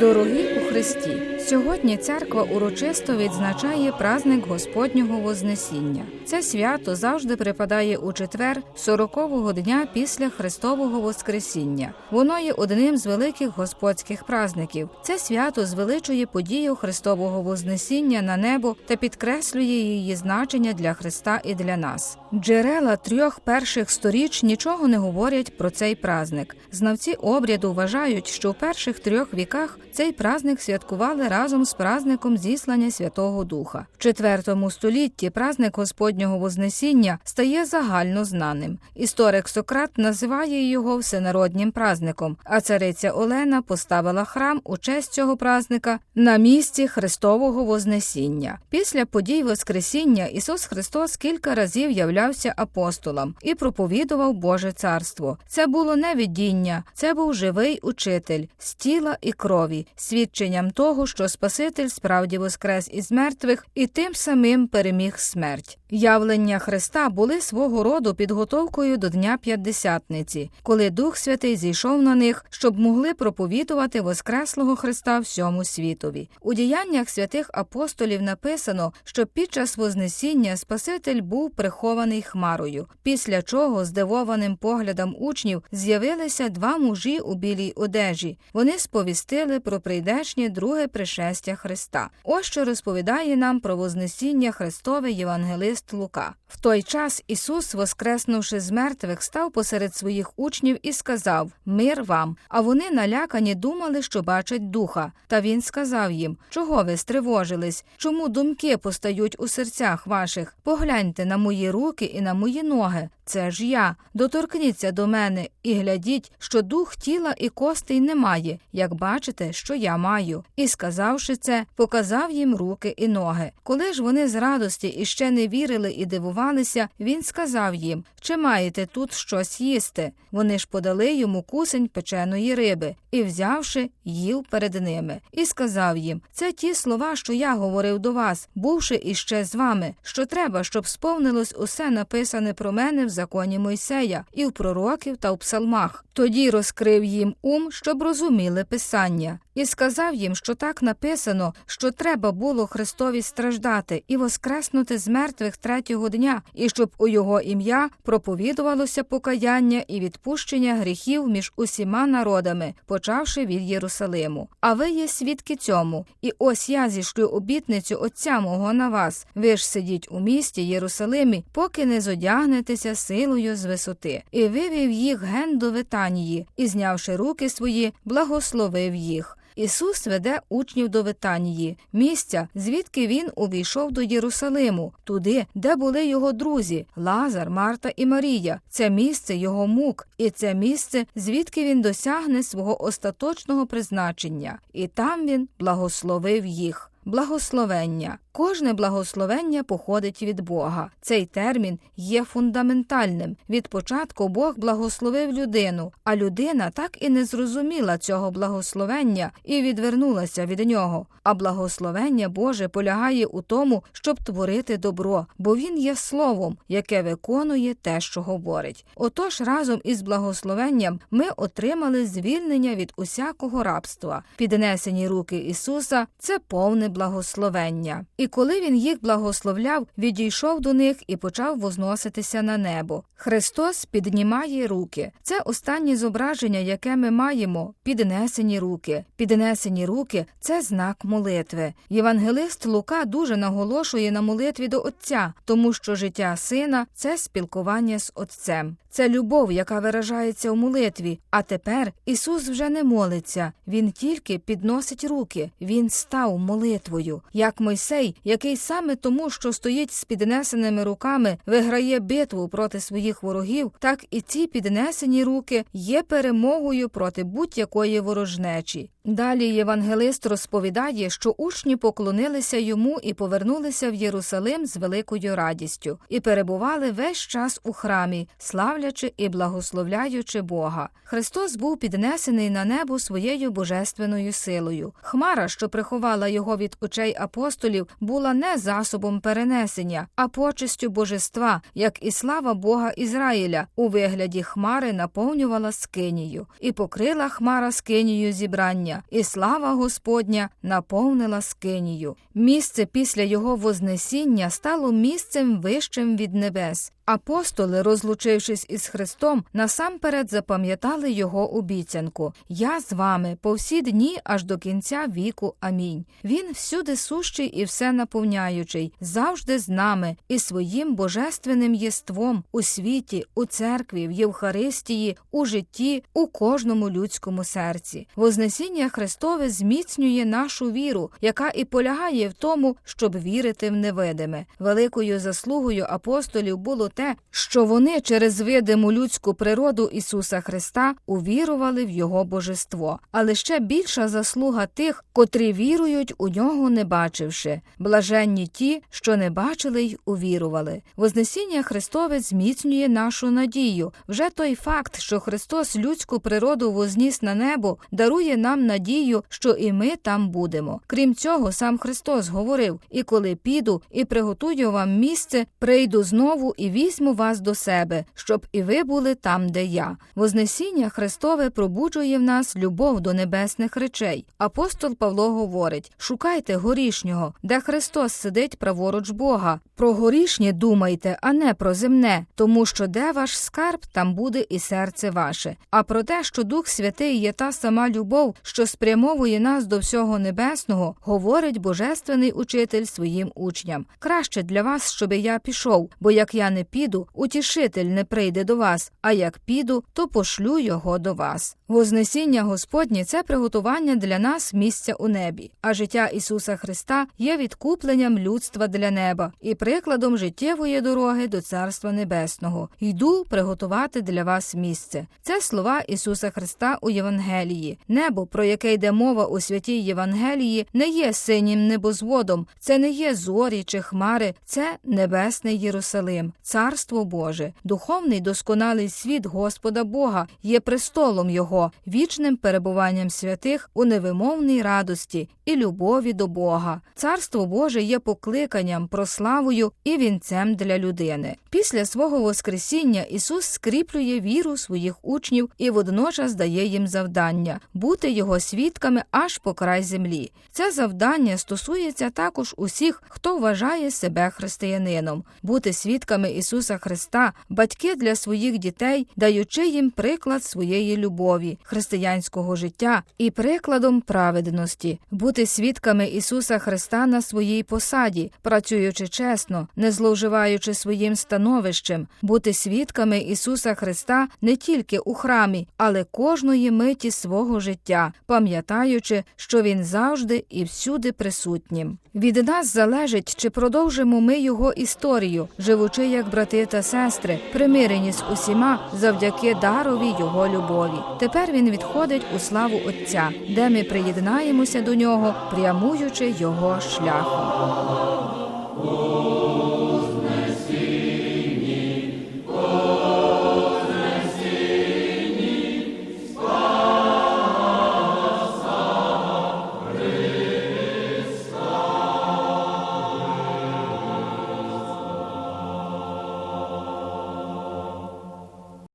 Дорогі у Христі, сьогодні церква урочисто відзначає праздник Господнього Вознесіння. Це свято завжди припадає у четвер 40-го дня після Христового Воскресіння. Воно є одним з великих господських праздників. Це свято звеличує подію Христового Вознесіння на небо та підкреслює її значення для Христа і для нас. Джерела трьох перших сторіч нічого не говорять про цей праздник. Знавці обряду вважають, що в перших трьох віках цей праздник святкували разом з праздником зіслання Святого Духа. В IV столітті праздник Господнього Вознесіння стає загально знаним. Історик Сократ називає його всенароднім праздником, а цариця Олена поставила храм у честь цього праздника на місці Христового Вознесіння. Після подій Воскресіння Ісус Христос кілька разів являвся апостолам і проповідував Боже царство. Це було не видіння, це був живий учитель з тіла і крові, свідченням того, що Спаситель справді воскрес із мертвих і тим самим переміг смерть. Явлення Христа були свого роду підготовкою до Дня П'ятдесятниці, коли Дух Святий зійшов на них, щоб могли проповідувати Воскреслого Христа всьому світові. У діяннях святих апостолів написано, що під час Вознесіння Спаситель був прихований хмарою, після чого здивованим поглядом учнів з'явилися два мужі у білій одежі. Вони сповістили про прийдешнє друге пришестя Христа. Ось що розповідає нам про Вознесіння Христове Євангелист Лука. В той час Ісус, воскреснувши з мертвих, став посеред своїх учнів і сказав: Мир вам. А вони налякані думали, що бачать духа. Та він сказав їм: Чого ви стривожились? Чому думки постають у серцях ваших? Погляньте на мої руки і на мої ноги. Це ж я. Доторкніться до мене і глядіть, що дух тіла і костей немає, як бачите, що я маю. І, сказавши це, показав їм руки і ноги. Коли ж вони з радості іще не вірили і дивувалися, він сказав їм: Чи маєте тут щось їсти? Вони ж подали йому кусень печеної риби і, взявши, їв перед ними, і сказав їм: Це ті слова, що я говорив до вас, бувши іще з вами, що треба, щоб сповнилось усе написане про мене в законі Мойсея, і в пророків та в псалмах. Тоді розкрив їм ум, щоб розуміли писання, і сказав їм, що так написано, що треба було Христові страждати і воскреснути з мертвих третього дня, і щоб у його ім'я проповідувалося покаяння і відпущення гріхів між усіма народами, почавши від Єрусалиму. А ви є свідки цьому, і ось я зішлю обітницю Отця мого на вас. Ви ж сидіть у місті Єрусалимі, поки не зодягнетеся силою з висоти, і вивів їх ген до Витанії, і, знявши руки свої, благословив їх. Ісус веде учнів до Витанії, місця, звідки він увійшов до Єрусалиму, туди, де були його друзі Лазар, Марта і Марія. Це місце його мук, і це місце, звідки він досягне свого остаточного призначення, і там він благословив їх. Благословення. Кожне благословення походить від Бога. Цей термін є фундаментальним. Від початку Бог благословив людину, а людина так і не зрозуміла цього благословення і відвернулася від нього. А благословення Боже полягає у тому, щоб творити добро, бо Він є словом, яке виконує те, що говорить. Отож, разом із благословенням ми отримали звільнення від усякого рабства. Піднесені руки Ісуса це повне благословення. І коли він їх благословляв, відійшов до них і почав возноситися на небо. Христос піднімає руки. Це останнє зображення, яке ми маємо піднесені руки. Піднесені руки це знак молитви. Євангелист Лука дуже наголошує на молитві до Отця, тому що життя сина це спілкування з Отцем. Це любов, яка виражається у молитві. А тепер Ісус вже не молиться, Він тільки підносить руки, Він став молитвою, як Мойсей, який саме тому, що стоїть з піднесеними руками, виграє битву проти своїх ворогів, так і ці піднесені руки є перемогою проти будь-якої ворожнечі. Далі євангелист розповідає, що учні поклонилися йому і повернулися в Єрусалим з великою радістю, і перебували весь час у храмі, славлячи і благословляючи Бога. Христос був піднесений на небо своєю божественною силою. Хмара, що приховала його від очей апостолів, була не засобом перенесення, а почестю божества, як і слава Бога Ізраїля у вигляді хмари наповнювала скинію, і покрила хмара скинію зібрання. І слава Господня наповнила скинію. Місце після його Вознесіння стало місцем вищим від небес. Апостоли, розлучившись із Христом, насамперед запам'ятали його обіцянку Я з вами по всі дні аж до кінця віку. Амінь. Він всюди сущий і все наповняючий, завжди з нами і своїм божественним єством у світі, у церкві, в Євхаристії, у житті, у кожному людському серці. Вознесіння Христове зміцнює нашу віру, яка і полягає в тому, щоб вірити в невидиме. Великою заслугою апостолів було те, що вони через видиму людську природу Ісуса Христа увірували в Його божество. Але ще більша заслуга тих, котрі вірують у нього, не бачивши. Блаженні ті, що не бачили й увірували. Вознесіння Христове зміцнює нашу надію. Вже той факт, що Христос людську природу возніс на небо, дарує нам надію, що і ми там будемо. Крім цього, сам Христос говорив: і коли піду і приготую вам місце, прийду знову і візьму вас до себе, щоб і ви були там, де я. Вознесіння Христове пробуджує в нас любов до небесних речей. Апостол Павло говорить: шукайте горішнього, де Христос сидить праворуч Бога. Про горішнє думайте, а не про земне, тому що де ваш скарб, там буде і серце ваше. А про те, що Дух Святий є та сама любов, що спрямовує нас до всього небесного, говорить божественний учитель своїм учням. Краще для вас, щоб я пішов, бо як я не піду, утішитель не прийде до вас, а як піду, то пошлю його до вас. Вознесіння Господнє це приготування для нас місця у небі, а життя Ісуса Христа є відкупленням людства для неба і прикладом життєвої дороги до Царства Небесного. Йду приготувати для вас місце. Це слова Ісуса Христа у Євангелії. Небо, про яке йде мова у святій Євангелії, не є синім небозводом, це не є зорі чи хмари, це небесний Єрусалим, Царство Боже, духовний досконалий світ Господа Бога є престолом Його, вічним перебуванням святих у невимовній радості і любові до Бога. Царство Боже є покликанням, прославою і вінцем для людини. Після свого Воскресіння Ісус скріплює віру своїх учнів і водночас дає їм завдання бути його свідками аж по край землі. Це завдання стосується також усіх, хто вважає себе християнином, бути свідками Ісуса Христа, батьки для своїх дітей, даючи їм приклад своєї любові, християнського життя і прикладом праведності, бути свідками Ісуса Христа на своїй посаді, працюючи чесно, не зловживаючи своїм становищем, бути свідками Ісуса Христа не тільки у храмі, але кожної миті свого життя, пам'ятаючи, що Він завжди і всюди присутнім. Від нас залежить, чи продовжимо ми його історію, живучи як брати та сестри, примирені з усіма завдяки дарові його любові. Тепер він відходить у славу Отця, де ми приєднаємося до нього, прямуючи його шляхом.